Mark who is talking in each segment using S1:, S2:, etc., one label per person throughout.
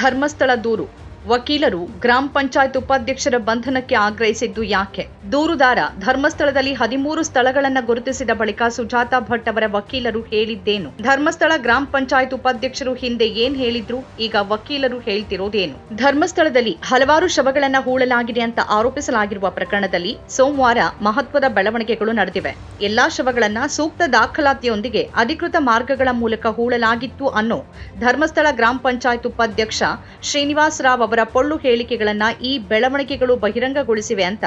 S1: ಧರ್ಮಸ್ಥಳ ದೂರು. ವಕೀಲರು ಗ್ರಾಮ ಪಂಚಾಯತ್ ಉಪಾಧ್ಯಕ್ಷರ ಬಂಧನಕ್ಕೆ ಆಗ್ರಹಿಸಿದ್ದು ಯಾಕೆ? ದೂರುದಾರ ಧರ್ಮಸ್ಥಳದಲ್ಲಿ ಹದಿಮೂರು ಸ್ಥಳಗಳನ್ನು ಗುರುತಿಸಿದ ಬಳಿಕ ಸುಜಾತಾ ಭಟ್ ಅವರ ವಕೀಲರು ಹೇಳಿದ್ದೇನು? ಧರ್ಮಸ್ಥಳ ಗ್ರಾಮ ಪಂಚಾಯತ್ ಉಪಾಧ್ಯಕ್ಷರು ಹಿಂದೆ ಏನ್ ಹೇಳಿದ್ರು? ಈಗ ವಕೀಲರು ಹೇಳ್ತಿರೋದೇನು? ಧರ್ಮಸ್ಥಳದಲ್ಲಿ ಹಲವಾರು ಶವಗಳನ್ನ ಹೂಳಲಾಗಿದೆ ಅಂತ ಆರೋಪಿಸಲಾಗಿರುವ ಪ್ರಕರಣದಲ್ಲಿ ಸೋಮವಾರ ಮಹತ್ವದ ಬೆಳವಣಿಗೆಗಳು ನಡೆದಿವೆ. ಎಲ್ಲಾ ಶವಗಳನ್ನ ಸೂಕ್ತ ದಾಖಲಾತಿಯೊಂದಿಗೆ ಅಧಿಕೃತ ಮಾರ್ಗಗಳ ಮೂಲಕ ಹೂಳಲಾಗಿತ್ತು ಅನ್ನೋ ಧರ್ಮಸ್ಥಳ ಗ್ರಾಮ ಪಂಚಾಯತ್ ಉಪಾಧ್ಯಕ್ಷ ಶ್ರೀನಿವಾಸ್ ರಾವ್ ಅವರ ಪೊಳ್ಳು ಹೇಳಿಕೆಗಳನ್ನ ಈ ಬೆಳವಣಿಗೆಗಳು ಬಹಿರಂಗಗೊಳಿಸಿವೆ ಅಂತ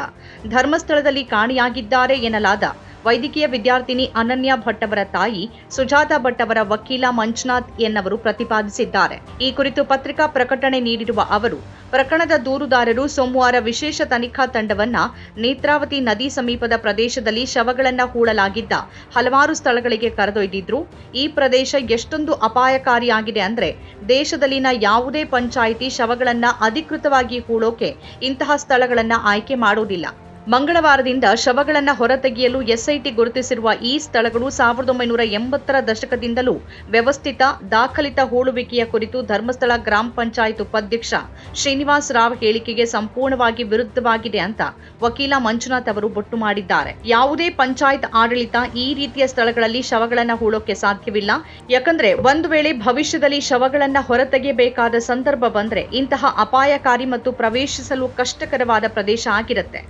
S1: ಧರ್ಮಸ್ಥಳದಲ್ಲಿ ಕಾಣಿಯಾಗಿದ್ದಾರೆ ಎನ್ನಲಾದ ವೈದ್ಯಕೀಯ ವಿದ್ಯಾರ್ಥಿನಿ ಅನನ್ಯ ಭಟ್ ಅವರ ತಾಯಿ ಸುಜಾತಾ ಭಟ್ ಅವರ ವಕೀಲ ಮಂಜುನಾಥ್ ಎನ್ನವರು ಪ್ರತಿಪಾದಿಸಿದ್ದಾರೆ. ಈ ಕುರಿತು ಪತ್ರಿಕಾ ಪ್ರಕಟಣೆ ನೀಡಿರುವ ಅವರು, ಪ್ರಕರಣದ ದೂರುದಾರರು ಸೋಮವಾರ ವಿಶೇಷ ತನಿಖಾ ತಂಡವನ್ನ ನೇತ್ರಾವತಿ ನದಿ ಸಮೀಪದ ಪ್ರದೇಶದಲ್ಲಿ ಶವಗಳನ್ನ ಹೂಳಲಾಗಿದ್ದ ಹಲವಾರು ಸ್ಥಳಗಳಿಗೆ ಕರೆದೊಯ್ದಿದ್ರು. ಈ ಪ್ರದೇಶ ಎಷ್ಟೊಂದು ಅಪಾಯಕಾರಿಯಾಗಿದೆ ಅಂದ್ರೆ ದೇಶದಲ್ಲಿನ ಯಾವುದೇ ಪಂಚಾಯಿತಿ ಶವಗಳನ್ನ ಅಧಿಕೃತವಾಗಿ ಹೂಳೋಕೆ ಇಂತಹ ಸ್ಥಳಗಳನ್ನ ಆಯ್ಕೆ ಮಾಡೋದಿಲ್ಲ. ಮಂಗಳವಾರದಿಂದ ಶವಗಳನ್ನು ಹೊರತೆಗೆಯಲು ಎಸ್ಐಟಿ ಗುರುತಿಸಿರುವ ಈ ಸ್ಥಳಗಳು ಸಾವಿರದ ಒಂಬೈನೂರ ಎಂಬತ್ತರ ದಶಕದಿಂದಲೂ ವ್ಯವಸ್ಥಿತ, ದಾಖಲಿತ ಹೂಳುವಿಕೆಯ ಕುರಿತು ಧರ್ಮಸ್ಥಳ ಗ್ರಾಮ ಪಂಚಾಯತ್ ಉಪಾಧ್ಯಕ್ಷ ಶ್ರೀನಿವಾಸ್ ರಾವ್ ಹೇಳಿಕೆಗೆ ಸಂಪೂರ್ಣವಾಗಿ ವಿರುದ್ಧವಾಗಿದೆ ಅಂತ ವಕೀಲ ಮಂಜುನಾಥ್ ಅವರು ಬೊಟ್ಟು ಮಾಡಿದ್ದಾರೆ. ಯಾವುದೇ ಪಂಚಾಯತ್ ಆಡಳಿತ ಈ ರೀತಿಯ ಸ್ಥಳಗಳಲ್ಲಿ ಶವಗಳನ್ನು ಹೂಳೋಕೆ ಸಾಧ್ಯವಿಲ್ಲ. ಯಾಕಂದ್ರೆ ಒಂದು ವೇಳೆ ಭವಿಷ್ಯದಲ್ಲಿ ಶವಗಳನ್ನು ಹೊರತೆಗೆಯಬೇಕಾದ ಸಂದರ್ಭ ಬಂದ್ರೆ ಇಂತಹ ಅಪಾಯಕಾರಿ ಮತ್ತು ಪ್ರವೇಶಿಸಲು ಕಷ್ಟಕರವಾದ ಪ್ರದೇಶ ಆಗಿರುತ್ತೆ.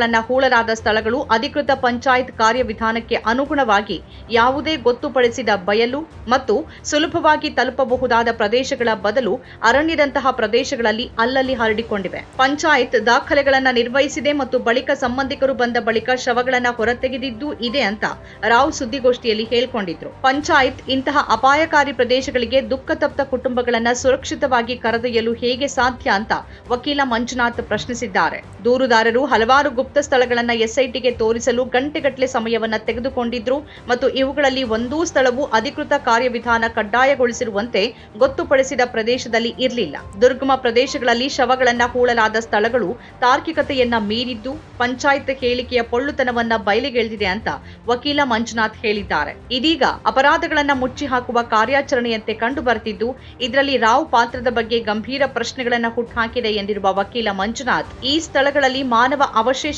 S1: ಶವಗಳನ್ನ ಹೂಳಲಾದ ಸ್ಥಳಗಳು ಅಧಿಕೃತ ಪಂಚಾಯತ್ ಕಾರ್ಯವಿಧಾನಕ್ಕೆ ಅನುಗುಣವಾಗಿ ಯಾವುದೇ ಗೊತ್ತುಪಡಿಸಿದ ಬಯಲು ಮತ್ತು ಸುಲಭವಾಗಿ ತಲುಪಬಹುದಾದ ಪ್ರದೇಶಗಳ ಬದಲು ಅರಣ್ಯದಂತಹ ಪ್ರದೇಶಗಳಲ್ಲಿ ಅಲ್ಲಲ್ಲಿ ಹರಡಿಕೊಂಡಿವೆ. ಪಂಚಾಯತ್ ದಾಖಲೆಗಳನ್ನ ನಿರ್ವಹಿಸಿದೆ ಮತ್ತು ಬಳಿಕ ಸಂಬಂಧಿಕರು ಬಂದ ಬಳಿಕ ಶವಗಳನ್ನ ಹೊರತೆಗೆದಿದ್ದು ಇದೆ ಅಂತ ರಾವ್ ಸುದ್ದಿಗೋಷ್ಠಿಯಲ್ಲಿ ಹೇಳಿಕೊಂಡಿದ್ರು. ಪಂಚಾಯತ್ ಇಂತಹ ಅಪಾಯಕಾರಿ ಪ್ರದೇಶಗಳಿಗೆ ದುಃಖ ತಪ್ತ ಕುಟುಂಬಗಳನ್ನ ಸುರಕ್ಷಿತವಾಗಿ ಕರೆದೊಯ್ಯಲು ಹೇಗೆ ಸಾಧ್ಯ ಅಂತ ವಕೀಲ ಮಂಜುನಾಥ್ ಪ್ರಶ್ನಿಸಿದ್ದಾರೆ. ದೂರುದಾರರು ಹಲವಾರು ಸ್ಥಳಗಳನ್ನ ಎಸ್ಐಟಿಗೆ ತೋರಿಸಲು ಗಂಟೆಗಟ್ಟಲೆ ಸಮಯವನ್ನು ತೆಗೆದುಕೊಂಡಿದ್ರು ಮತ್ತು ಇವುಗಳಲ್ಲಿ ಒಂದೂ ಸ್ಥಳವು ಅಧಿಕೃತ ಕಾರ್ಯವಿಧಾನ ಕಡ್ಡಾಯಗೊಳಿಸಿರುವಂತೆ ಗೊತ್ತುಪಡಿಸಿದ ಪ್ರದೇಶದಲ್ಲಿ ಇರಲಿಲ್ಲ. ದುರ್ಗಮ ಪ್ರದೇಶಗಳಲ್ಲಿ ಶವಗಳನ್ನು ಹೂಳಲಾದ ಸ್ಥಳಗಳು ತಾರ್ಕಿಕತೆಯನ್ನ ಮೀರಿದ್ದು ಪಂಚಾಯತ್ ಹೇಳಿಕೆಯ ಪೊಳ್ಳುತನವನ್ನ ಬಯಲಿಗೆಳೆದಿದೆ ಅಂತ ವಕೀಲ ಮಂಜುನಾಥ್ ಹೇಳಿದ್ದಾರೆ. ಇದೀಗ ಅಪರಾಧಗಳನ್ನ ಮುಚ್ಚಿ ಹಾಕುವ ಕಾರ್ಯಾಚರಣೆಯಂತೆ ಕಂಡು ಬರ್ತಿದ್ದು ಇದರಲ್ಲಿ ರಾವ್ ಪಾತ್ರದ ಬಗ್ಗೆ ಗಂಭೀರ ಪ್ರಶ್ನೆಗಳನ್ನ ಹುಟ್ಟುಹಾಕಿದೆ ಎಂದಿರುವ ವಕೀಲ ಮಂಜುನಾಥ್, ಈ ಸ್ಥಳಗಳಲ್ಲಿ ಮಾನವ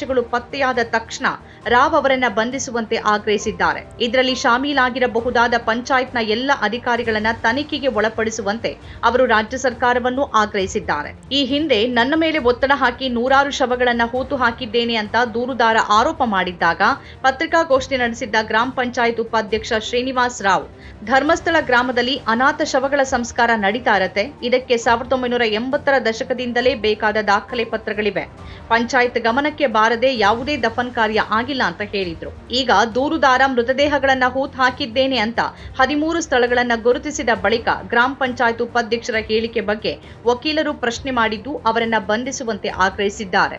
S1: ಅವಶೇಷಗಳು ಪತ್ತೆಯಾದ ತಕ್ಷಣ ರಾವ್ ಅವರನ್ನ ಬಂಧಿಸುವಂತೆ ಆಗ್ರಹಿಸಿದ್ದಾರೆ. ಇದರಲ್ಲಿ ಶಾಮೀಲಾಗಿರಬಹುದಾದ ಪಂಚಾಯತ್ನ ಎಲ್ಲ ಅಧಿಕಾರಿಗಳನ್ನ ತನಿಖೆಗೆ ಒಳಪಡಿಸುವಂತೆ ಅವರು ರಾಜ್ಯ ಸರ್ಕಾರವನ್ನು ಆಗ್ರಹಿಸಿದ್ದಾರೆ. ಈ ಹಿಂದೆ ನನ್ನ ಮೇಲೆ ಒತ್ತಡ ಹಾಕಿ ನೂರಾರು ಶವಗಳನ್ನ ಹೂತು ಹಾಕಿದ್ದೇನೆ ಅಂತ ದೂರುದಾರ ಆರೋಪ ಮಾಡಿದ್ದಾಗ ಪತ್ರಿಕಾಗೋಷ್ಠಿ ನಡೆಸಿದ್ದ ಗ್ರಾಮ ಪಂಚಾಯತ್ ಉಪಾಧ್ಯಕ್ಷ ಶ್ರೀನಿವಾಸ್ ರಾವ್, ಧರ್ಮಸ್ಥಳ ಗ್ರಾಮದಲ್ಲಿ ಅನಾಥ ಶವಗಳ ಸಂಸ್ಕಾರ ನಡೀತಾ ಇರತ್ತೆ, ಇದಕ್ಕೆ ಸಾವಿರದ ಒಂಬೈನೂರ ಎಂಬತ್ತರ ದಶಕದಿಂದಲೇ ಬೇಕಾದ ದಾಖಲೆ ಪತ್ರಗಳಿವೆ. ಪಂಚಾಯತ್ ಗಮನಕ್ಕೆ ಬಾರದೆ ಯಾವುದೇ ದಫನ್ ಕಾರ್ಯ ಆಗಿಲ್ಲ ಅಂತ ಹೇಳಿದ್ರು. ಈಗ ದೂರುದಾರ ಮೃತದೇಹಗಳನ್ನ ಹೂತ್ ಹಾಕಿದ್ದೇನೆ ಅಂತ ಹದಿಮೂರು ಸ್ಥಳಗಳನ್ನ ಗುರುತಿಸಿದ ಬಳಿಕ ಗ್ರಾಮ ಪಂಚಾಯತ್ ಉಪಾಧ್ಯಕ್ಷರ ಹೇಳಿಕೆ ಬಗ್ಗೆ ವಕೀಲರು ಪ್ರಶ್ನೆ ಮಾಡಿದ್ದು ಅವರನ್ನ ಬಂಧಿಸುವಂತೆ ಆಗ್ರಹಿಸಿದ್ದಾರೆ.